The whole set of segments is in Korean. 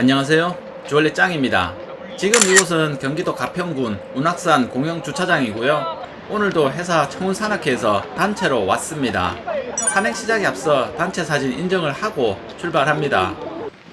안녕하세요. 주얼리 짱입니다. 지금 이곳은 경기도 가평군 운악산 공영 주차장이고요. 오늘도 회사 청운 산악회에서 단체로 왔습니다. 산행 시작에 앞서 단체 사진 인정을 하고 출발합니다.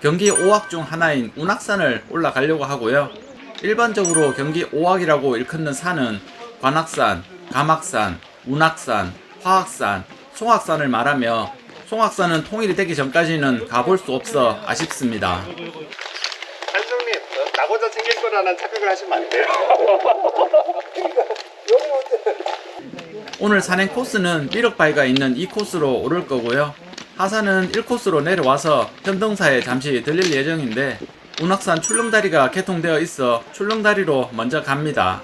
경기 5확 중 하나인 운악산을 올라가려고 하고요. 일반적으로 경기 5확이라고 일컫는 산은 관악산, 감악산, 운악산, 화악산, 송악산을 말하며 송악산은 통일이 되기 전까지는 가볼 수 없어 아쉽습니다. 한성님 나 혼자 챙길 거라는 착각을 하시면 안 돼요. 오늘 산행 코스는 미륵바위가 있는 이 코스로 오를 거고요. 하산은 1코스로 내려와서 현등사에 잠시 들릴 예정인데 운악산 출렁다리가 개통되어 있어 출렁다리로 먼저 갑니다.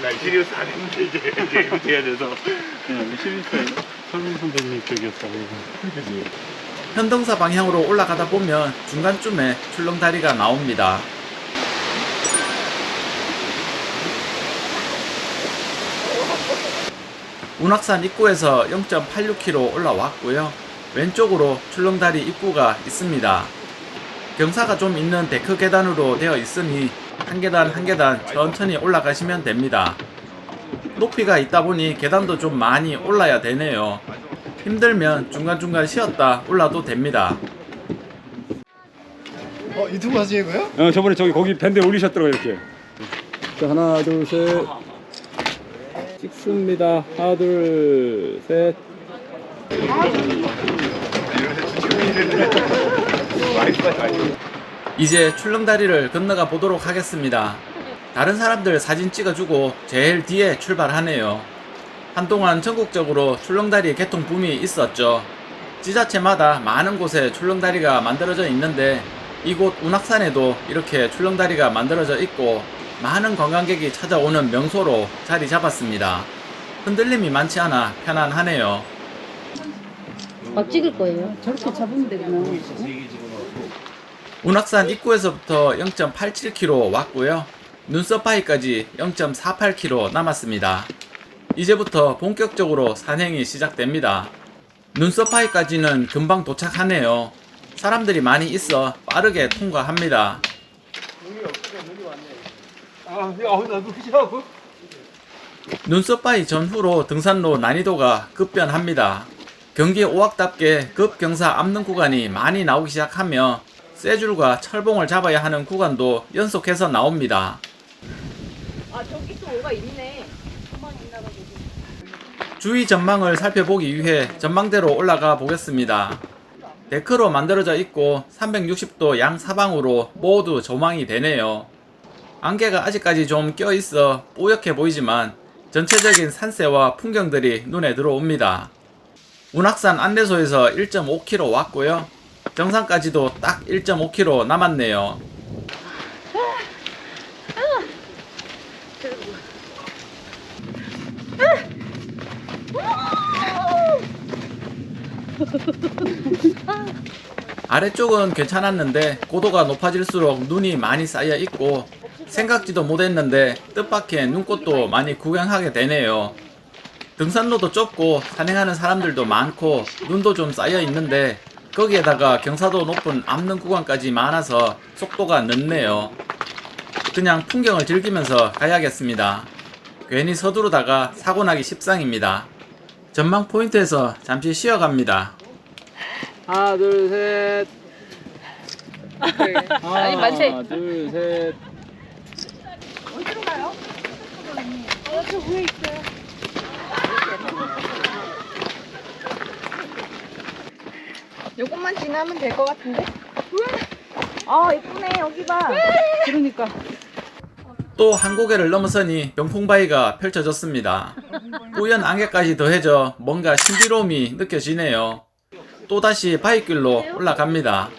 날 시리우스 안 했는데 이제 해야 돼서 네, 시리즈 설문 선배님 쪽이었다고. 현등사 방향으로 올라가다 보면 중간쯤에 출렁다리가 나옵니다. 운악산 입구에서 0.86km 올라왔고요. 왼쪽으로 출렁다리 입구가 있습니다. 경사가 좀 있는 데크 계단으로 되어 있으니 한 계단 한 계단 천천히 올라가시면 됩니다. 높이가 있다 보니 계단도 좀 많이 올라야 되네요. 힘들면 중간중간 쉬었다 올라도 됩니다. 어 유튜브 하시는 거예요? 어, 저번에 저기 거기 밴드에 올리셨더라고요, 이렇게. 자, 하나, 둘, 셋. 찍습니다. 하나, 둘, 셋. 이제 출렁다리를 건너가 보도록 하겠습니다. 다른 사람들 사진 찍어주고 제일 뒤에 출발하네요. 한동안 전국적으로 출렁다리 개통 붐이 있었죠. 지자체마다 많은 곳에 출렁다리가 만들어져 있는데 이곳 운악산에도 이렇게 출렁다리가 만들어져 있고 많은 관광객이 찾아오는 명소로 자리 잡았습니다. 흔들림이 많지 않아 편안하네요. 막 찍을 거예요. 저렇게 잡으면 되구나. 운악산 입구에서부터 0.87km 왔고요. 눈썹바위까지 0.48km 남았습니다. 이제부터 본격적으로 산행이 시작됩니다. 눈썹바위까지는 금방 도착하네요. 사람들이 많이 있어 빠르게 통과합니다. 눈썹바위 전후로 등산로 난이도가 급변합니다. 경기 오악답게 급경사 압능 구간이 많이 나오기 시작하며 쇠줄과 철봉을 잡아야 하는 구간도 연속해서 나옵니다. 아 저기 또 뭐가 있네. 주위 전망을 살펴보기 위해 전망대로 올라가 보겠습니다. 데크로 만들어져 있고 360도 양 사방으로 모두 조망이 되네요. 안개가 아직까지 좀 껴있어 뽀얗게 보이지만 전체적인 산세와 풍경들이 눈에 들어옵니다. 운악산 안내소에서 1.5km 왔고요. 정상까지도 딱 1.5km 남았네요. 아래쪽은 괜찮았는데 고도가 높아질수록 눈이 많이 쌓여 있고 생각지도 못했는데 뜻밖의 눈꽃도 많이 구경하게 되네요. 등산로도 좁고 산행하는 사람들도 많고 눈도 좀 쌓여 있는데 거기에다가 경사도 높은 압능 구간까지 많아서 속도가 늦네요. 그냥 풍경을 즐기면서 가야겠습니다. 괜히 서두르다가 사고 나기 십상입니다. 전망 포인트에서 잠시 쉬어갑니다. 하나 둘 셋. 아니 만세. 하나 둘 셋. 요것만 지나면 될 것 같은데? 아 예쁘네 여기 봐. 그러니까 또 한 고개를 넘어서니 병풍바위가 펼쳐졌습니다. 뿌연 안개까지 더해져 뭔가 신비로움이 느껴지네요. 또다시 바위길로 올라갑니다.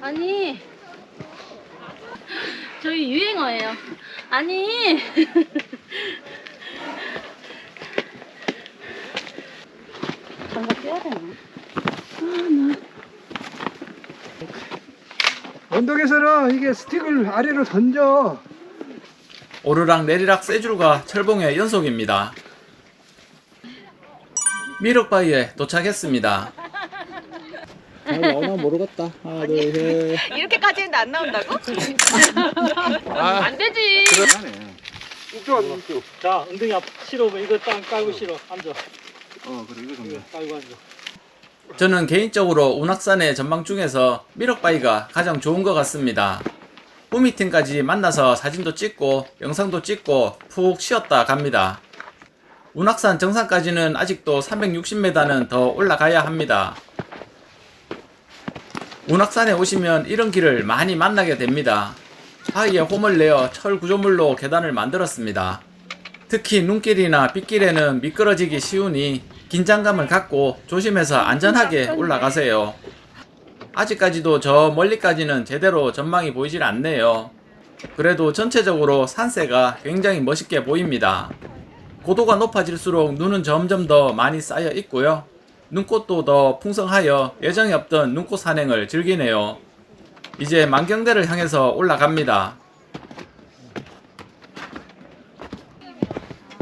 아니 저희 유행어예요. 아니 장갑 껴야 되나? 언덕에서는 이게 스틱을 아래로 던져. 오르락 내리락 쇠줄과 철봉의 연속입니다. 미륵바위에 도착했습니다. 이렇게까지 했는데 안 나온다고? 안 되지. 이쪽 이쪽. 자, 엉덩이 앞 실어. 이거 땅 깔고 실어. 앉아. 어 그래 이거 정도. 깔고 앉아. 저는 개인적으로 운악산의 전망 중에서 미륵바위가 가장 좋은 것 같습니다. 후미팅까지 만나서 사진도 찍고 영상도 찍고 푹 쉬었다 갑니다. 운악산 정상까지는 아직도 360m는 더 올라가야 합니다. 운악산에 오시면 이런 길을 많이 만나게 됩니다. 바위에 홈을 내어 철 구조물로 계단을 만들었습니다. 특히 눈길이나 빗길에는 미끄러지기 쉬우니 긴장감을 갖고 조심해서 안전하게 올라가세요. 아직까지도 저 멀리까지는 제대로 전망이 보이질 않네요. 그래도 전체적으로 산세가 굉장히 멋있게 보입니다. 고도가 높아질수록 눈은 점점 더 많이 쌓여 있고요. 눈꽃도 더 풍성하여 예정에 없던 눈꽃 산행을 즐기네요. 이제 만경대를 향해서 올라갑니다.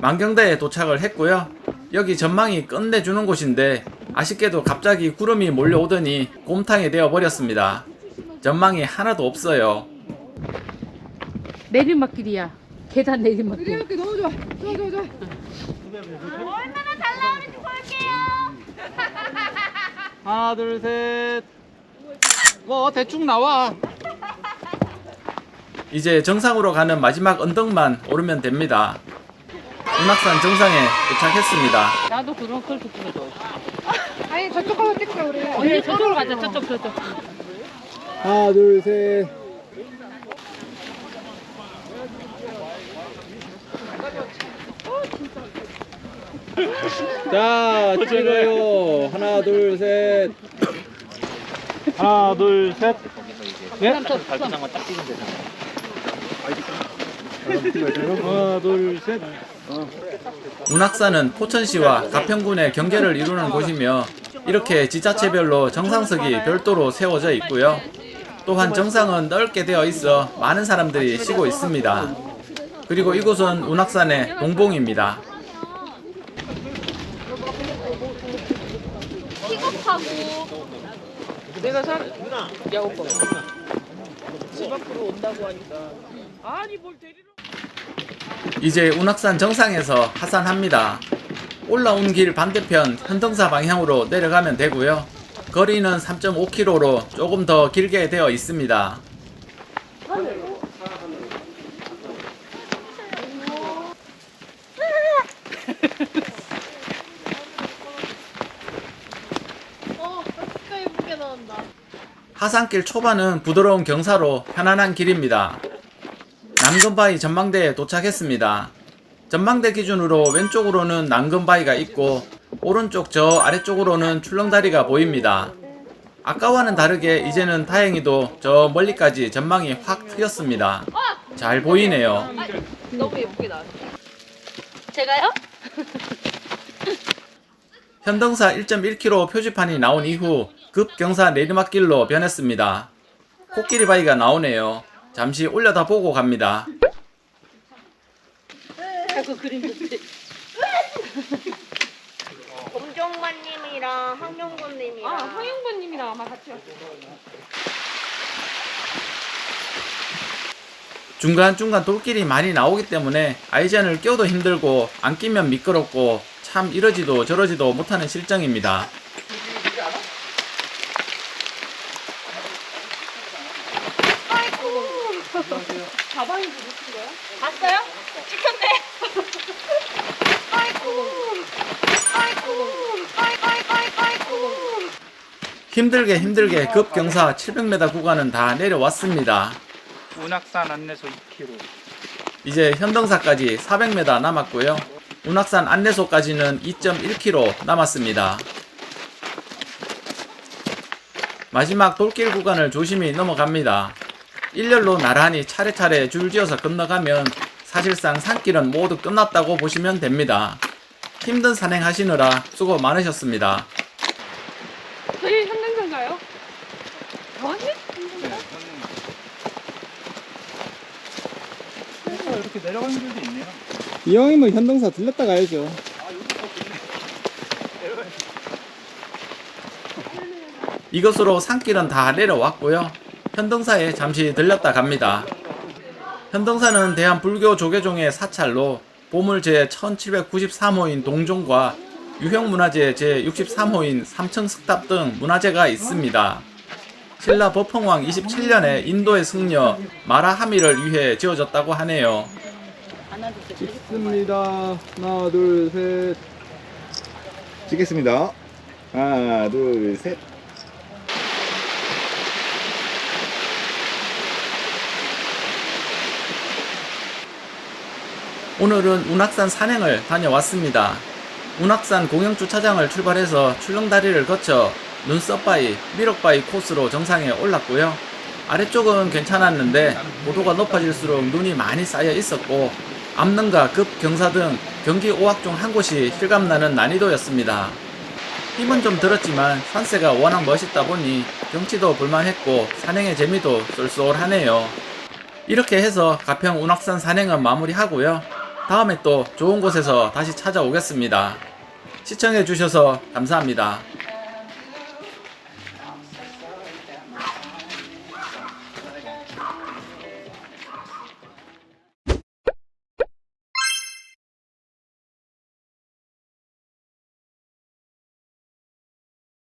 만경대에 도착을 했고요. 여기 전망이 끝내주는 곳인데 아쉽게도 갑자기 구름이 몰려오더니 곰탕이 되어 버렸습니다. 전망이 하나도 없어요. 내리막길이야. 계단 내리막길. 이렇게 너무 좋아. 좋아 좋아 좋아. 얼마나 잘 나오는지 볼게요. 하나, 둘, 셋. 뭐 대충 나와. 이제 정상으로 가는 마지막 언덕만 오르면 됩니다. 운악산 정상에 도착했습니다. 나도 그런 걸 찍어줘. 아니 저쪽 가서 찍자 우리. 언니 저쪽으로 가자. 저쪽 저쪽. 하나, 둘, 셋. 자, 찍어요. 하나, 둘, 셋. 하나, 둘, 셋. 네? 하나, 둘, 셋. 운악산은 포천시와 가평군의 경계를 이루는 곳이며 이렇게 지자체별로 정상석이 별도로 세워져 있고요. 또한 정상은 넓게 되어 있어 많은 사람들이 쉬고 있습니다. 그리고 이곳은 운악산의 동봉입니다. 픽업하고 이제 운악산 정상에서 하산합니다. 올라온 길 반대편 현등사 방향으로 내려가면 되고요. 거리는 3.5km로 조금 더 길게 되어 있습니다. 어 진짜 예쁘게 나온다. 하산길 초반은 부드러운 경사로 편안한 길입니다. 남금바위 전망대에 도착했습니다. 전망대 기준으로 왼쪽으로는 남금바위가 있고 오른쪽 저 아래쪽으로는 출렁다리가 보입니다. 아까와는 다르게 이제는 다행히도 저 멀리까지 전망이 확 트였습니다. 잘 보이네요. 너무 예쁘게 나왔어. 제가요? 현등사 1.1km 표지판이 나온 이후 급경사 내리막길로 변했습니다. 코끼리 바위가 나오네요. 잠시 올려다 보고 갑니다. 그 그림 좋지. 검정만님이랑 황영곤님이랑. 아 황영권님이랑 아마 같이 왔어요. 중간중간 돌길이 많이 나오기 때문에 아이젠을 껴도 힘들고 안 끼면 미끄럽고 참 이러지도 저러지도 못하는 실정입니다. 봤어요? 찍혔네. 아이고. 아이고. 아이고. 아이고. 아이고. 힘들게 힘들게 급경사 700m 구간은 다 내려왔습니다. 운악산 안내소 2km. 이제 현등사까지 400m 남았고요. 운악산 안내소까지는 2.1km 남았습니다. 마지막 돌길 구간을 조심히 넘어갑니다. 일렬로 나란히 차례차례 줄지어서 건너가면 사실상 산길은 모두 끝났다고 보시면 됩니다. 힘든 산행하시느라 수고 많으셨습니다. 저희 현능사인가요? 아니? 이왕이면 현동사 들렸다 가야죠. 이것으로 산길은 다 내려왔고요. 현등사에 잠시 들렸다 갑니다. 현등사는 대한불교 조계종의 사찰로 보물 제 1793호인 동종과 유형문화재 제 63호인 삼층석탑 등 문화재가 있습니다. 신라 법흥왕 27년에 인도의 승려 마라하미를 위해 지어졌다고 하네요. 찍습니다. 하나, 둘, 셋. 찍겠습니다. 하나, 둘, 셋. 오늘은 운악산 산행을 다녀왔습니다. 운악산 공영주차장을 출발해서 출렁다리를 거쳐 눈썹바위, 미륵바위 코스로 정상에 올랐고요. 아래쪽은 괜찮았는데 고도가 높아질수록 눈이 많이 쌓여 있었고 암릉과 급경사 등 경기 오악 중한 곳이 실감나는 난이도였습니다. 힘은 좀 들었지만 산세가 워낙 멋있다 보니 경치도 볼만했고 산행의 재미도 쏠쏠하네요. 이렇게 해서 가평 운악산 산행은 마무리하고요. 다음에 또 좋은 곳에서 다시 찾아오겠습니다. 시청해 주셔서 감사합니다.